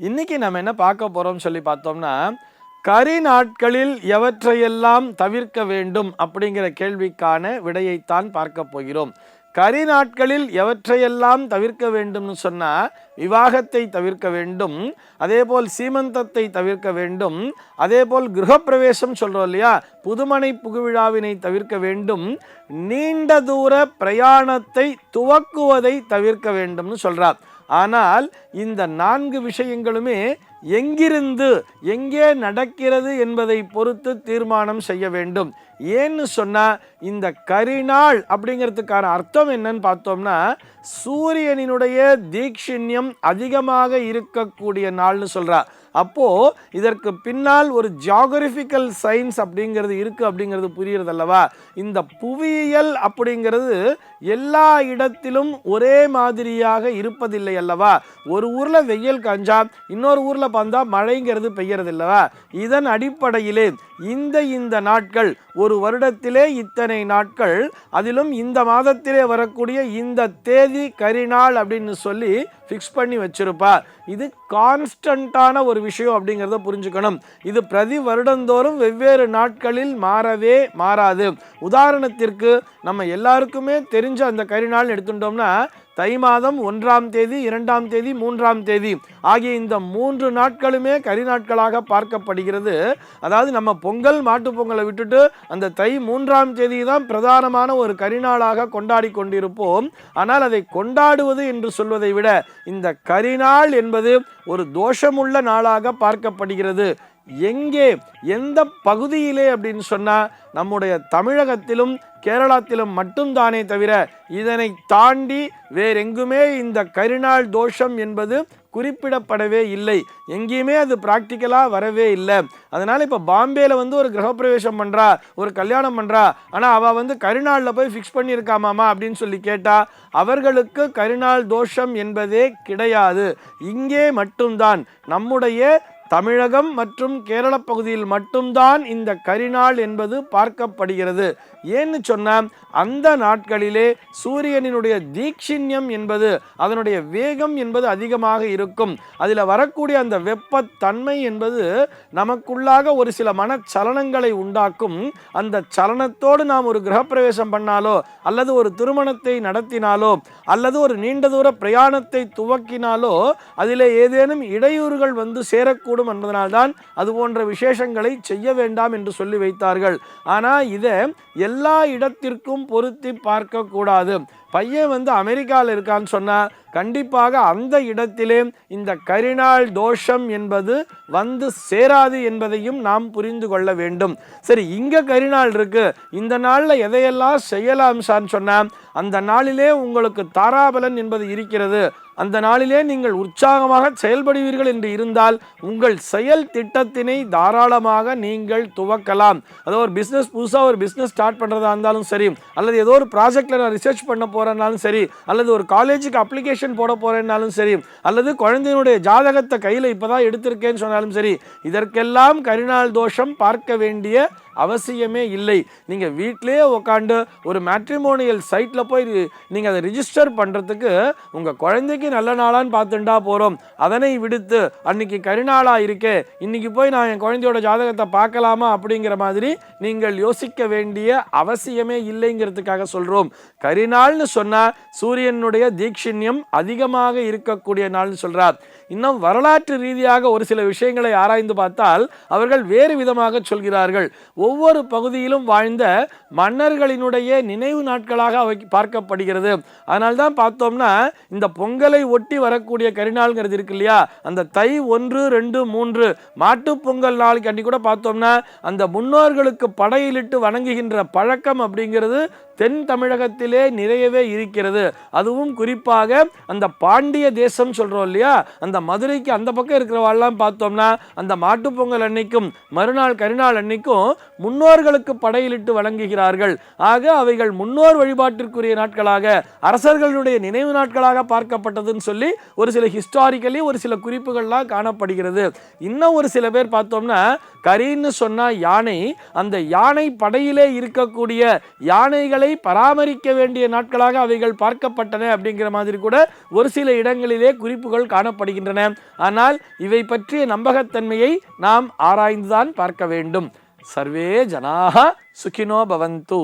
இன்னைக்கு நம்ம என்ன பார்க்க போகிறோம்னு சொல்லி பார்த்தோம்னா கரி நாட்களில் எவற்றையெல்லாம் தவிர்க்க வேண்டும் அப்படிங்கிற கேள்விக்கான விடையைத்தான் பார்க்க போகிறோம். கரி நாட்களில் எவற்றையெல்லாம் தவிர்க்க வேண்டும்னு சொன்னால் விவாகத்தை தவிர்க்க வேண்டும் அதேபோல் சீமந்தத்தை தவிர்க்க வேண்டும் அதேபோல் கிரகப்பிரவேசம் சொல்கிறோம் இல்லையா புதுமனை புகுவிழாவினை தவிர்க்க வேண்டும் நீண்ட தூர பிரயாணத்தை துவக்குவதை தவிர்க்க வேண்டும்னு சொல்கிறார் ஆனால் இந்த நான்கு விஷயங்களுமே எங்கிருந்து எங்கே நடக்கிறது என்பதை பொறுத்து தீர்மானம் செய்ய வேண்டும். ஏன்னு சொன்னால் இந்த கரிநாள் அப்படிங்கிறதுக்கான அர்த்தம் என்னன்னு பார்த்தோம்னா சூரியனினுடைய தீக்ஷிண்யம் அதிகமாக இருக்கக்கூடிய நாள்னு சொல்றா. அப்போது இதற்கு பின்னால் ஒரு ஜியாகிரபிக்கல் சயின்ஸ் அப்படிங்கிறது இருக்குது அப்படிங்கிறது புரியுறது அல்லவா இந்த புவியியல் அப்படிங்கிறது எல்லா இடத்திலும் ஒரே மாதிரியாக இருப்பதில்லை அல்லவா? ஒரு ஊரில் வெயில் காஞ்சா இன்னொரு ஊரில் பார்த்தா மழைங்கிறது பெய்யறது இல்லவா இதன் அடிப்படையிலே இந்த இந்த நாட்கள் ஒரு வருடத்திலே இத்தனை நாட்கள் அதிலும் இந்த மாதத்திலே வரக்கூடிய இந்த தேதி கரிநாள் அப்படின்னு சொல்லி ஃபிக்ஸ் பண்ணி வச்சிருப்பா இது கான்ஸ்டண்ட்டான ஒரு விஷயம் அப்படிங்கிறத புரிஞ்சுக்கணும். இது பிரதி வருடந்தோறும் வெவ்வேறு நாட்களில் மாறவே மாறாது. உதாரணத்திற்கு நம்ம எல்லாருக்குமே தெரிஞ்ச அந்த கரிநாள் எடுத்துட்டோம்னா தை மாதம் ஒன்றாம் தேதி இரண்டாம் தேதி மூன்றாம் தேதி ஆகிய இந்த மூன்று நாட்களுமே கரி நாட்களாக பார்க்கப்படுகிறது. அதாவது நம்ம பொங்கல் மாட்டுப் பொங்கலை விட்டுட்டு அந்த தை மூன்றாம் தேதி தான் பிரதானமான ஒரு கரிநாளாக கொண்டாடி கொண்டிருப்போம். ஆனால் அதை கொண்டாடுவது என்று சொல்வதை விட இந்த கரிநாள் என்பது ஒரு தோஷமுள்ள நாளாக பார்க்கப்படுகிறது. எங்கே? எந்த பகுதியிலே அப்படின்னு சொன்னால் நம்முடைய தமிழகத்திலும் கேரளத்திலும் மட்டும்தானே தவிர இதனை தாண்டி வேறெங்குமே இந்த கரிநாள் தோஷம் என்பது குறிப்பிடப்படவே இல்லை. எங்கேயுமே அது ப்ராக்டிக்கலாக வரவே இல்லை. அதனால் இப்போ பாம்பேயில் வந்து ஒரு கிரகப்பிரவேசம் பண்ணுறா ஒரு கல்யாணம் பண்ணுறா ஆனால் அவள் வந்து கரிநாளில் போய் ஃபிக்ஸ் பண்ணியிருக்காமாமா அப்படின்னு சொல்லி கேட்டால் அவர்களுக்கு கரிநாள் தோஷம் என்பதே கிடையாது. இங்கே மட்டும்தான். நம்முடைய தமிழகம் மற்றும் கேரள பகுதியில் மட்டும்தான் இந்த கரிநாள் என்பது பார்க்கப்படுகிறது. ஏன்னு சொன்னால் அந்த நாட்களிலே சூரியனினுடைய தீக்ஷிண்யம் என்பது அதனுடைய வேகம் என்பது அதிகமாக இருக்கும். அதில் வரக்கூடிய அந்த வெப்பத்தன்மை என்பது நமக்குள்ளாக ஒரு சில மனச்சலனங்களை உண்டாக்கும். அந்த சலனத்தோடு நாம் ஒரு கிரகப்பிரவேசம் பண்ணாலோ அல்லது ஒரு திருமணத்தை நடத்தினாலோ அல்லது ஒரு நீண்ட தூர பிரயாணத்தை துவக்கினாலோ அதில் ஏதேனும் இடையூறுகள் வந்து சேரக்கூடும் என்பதனால்தான் அது போன்ற விசேஷங்களை செய்ய வேண்டாம் என்று சொல்லி வைத்தார்கள். ஆனால் இதை எல்லா இடத்திற்கும் பொருத்தி பார்க்கக்கூடாது. பையன் வந்து அமெரிக்காவில் இருக்கான்னு சொன்னால் கண்டிப்பாக அந்த இடத்திலே இந்த கரிநாள் தோஷம் என்பது வந்து சேராது என்பதையும் நாம் புரிந்து கொள்ள வேண்டும். சரி இங்கே கரிநாள் இருக்கு. இந்த நாளில் எதையெல்லாம் செய்யலாம் சார்ன்னு சொன்னால் அந்த நாளிலே உங்களுக்கு தாராபலன் என்பது இருக்கிறது. அந்த நாளிலே நீங்கள் உற்சாகமாக செயல்படுவீர்கள் என்று இருந்தால் உங்கள் செயல் திட்டத்தினை தாராளமாக நீங்கள் துவக்கலாம். அதோ ஒரு பிஸ்னஸ் புதுசாக ஒரு பிஸ்னஸ் ஸ்டார்ட் பண்ணுறதா இருந்தாலும் சரி அல்லது ஏதோ ஒரு ப்ராஜெக்டில் நான் ரிசர்ச் பண்ண போகிறேன்னாலும் சரி அல்லது ஒரு காலேஜுக்கு அப்ளிகேஷன் போட போகிறேன்னாலும் சரி அல்லது குழந்தையினுடைய ஜாதகத்தை கையில் இப்போ தான் எடுத்திருக்கேன்னு சொன்னாலும் சரி இதற்கெல்லாம் கரிநாள் தோஷம் பார்க்க வேண்டிய அவசியமே இல்லை. நீங்கள் வீட்டிலேயே உட்காந்து ஒரு மேட்ரிமோனியல் சைட்டில் போய் நீங்கள் அதை ரிஜிஸ்டர் பண்ணுறதுக்கு உங்கள் குழந்தைக்கு நல்ல நாளான்னு பார்த்துட்டா போகிறோம் அதனை விடுத்து அன்னைக்கு கரிநாளா இருக்கே இன்னைக்கு போய் நான் என் குழந்தையோட ஜாதகத்தை பார்க்கலாமா? அப்படிங்கிற மாதிரி நீங்கள் யோசிக்க வேண்டிய அவசியமே இல்லைங்கிறதுக்காக சொல்கிறோம் கரிநாள்னு சொன்னால் சூரியனுடைய தீட்சிண்யம் அதிகமாக இருக்கக்கூடிய நாள்னு சொல்கிறார் இன்னும் வரலாற்று ரீதியாக ஒரு சில விஷயங்களை ஆராய்ந்து பார்த்தால் அவர்கள் வேறு விதமாக சொல்கிறார்கள். ஒவ்வொரு பகுதியிலும் வாழ்ந்த மன்னர்களினுடைய நினைவு நாட்களாக அவை பார்க்கப்படுகிறது. அதனால்தான் பார்த்தோம்னா இந்த பொங்கலை ஒட்டி வரக்கூடிய கரிநாள்ங்கிறது இருக்கு இல்லையா? அந்த தை ஒன்று ரெண்டு மூன்று மாட்டு பொங்கல் நாளைக்கு அன்னைக்கு கூட பார்த்தோம்னா அந்த முன்னோர்களுக்கு படையிலிட்டு வணங்குகின்ற பழக்கம் அப்படிங்கிறது தென் தமிழகத்திலே நிறையவே இருக்கிறது. அதுவும் குறிப்பாக அந்த பாண்டிய தேசம் சொல்றோம் இல்லையா? அந்த மதுரைக்கு அந்த பக்கம் இருக்கிறவாள்லாம் பார்த்தோம்னா அந்த மாட்டுப்பொங்கல் அன்னைக்கும் மறுநாள் கரிநாள் அன்னைக்கும் முன்னோர்களுக்கு படையிலிட்டு வழங்குகிறார்கள். ஆக அவைகள் முன்னோர் வழிபாட்டிற்குரிய நாட்களாக அரசர்களுடைய நினைவு நாட்களாக பார்க்கப்பட்டதுன்னு சொல்லி ஒரு சில ஹிஸ்டாரிக்கலி ஒரு சில குறிப்புகள்லாம் காணப்படுகிறது. இன்னும் ஒரு சில பேர் பார்த்தோம்னா கரின்னு சொன்னா யானை அந்த யானை படையிலே இருக்கக்கூடிய யானைகளை பராமரிக்க வேண்டிய நாட்களாக அவைகள் பார்க்கப்பட்டன அப்படிங்கிற மாதிரி கூட ஒரு சில இடங்களிலே குறிப்புகள் காணப்படுகின்றன. ஆனால் இவை பற்றிய நம்பகத்தன்மையை நாம் ஆராய்ந்துதான் பார்க்க வேண்டும். சர்வே ஜனாக சுகினோ பவந்து.